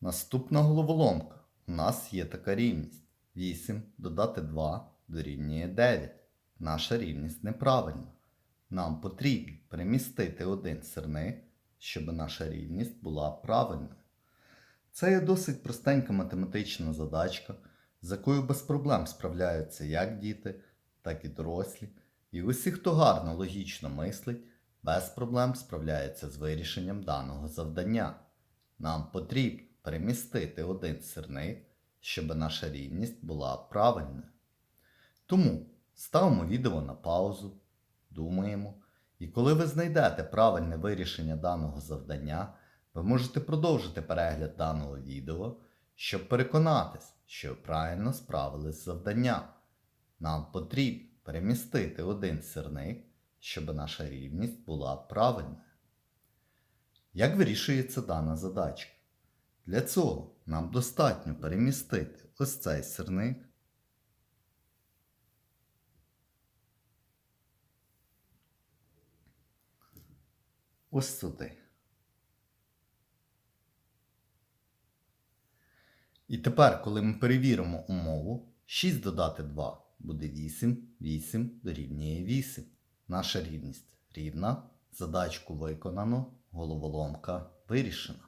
Наступна головоломка. У нас є така рівність. 8 додати 2 дорівнює 9. Наша рівність неправильна. Нам потрібно перемістити один сирник, щоб наша рівність була правильною. Це є досить простенька математична задачка, з якою без проблем справляються як діти, так і дорослі. І усі, хто гарно логічно мислить, без проблем справляється з вирішенням даного завдання. Нам потрібно перемістити один сирник, щоб наша рівність була правильною. Тому ставимо відео на паузу, думаємо, і коли ви знайдете правильне вирішення даного завдання, ви можете продовжити перегляд даного відео, щоб переконатись, що ви правильно справились з завданням. Нам потрібно перемістити один сирник, щоб наша рівність була правильною. Як вирішується дана задачка? Для цього нам достатньо перемістити ось цей сирник. Ось сюди. І тепер, коли ми перевіримо умову, 6 додати 2 буде 8, 8 дорівнює 8. Наша рівність рівна. Задачку виконано, головоломка вирішена.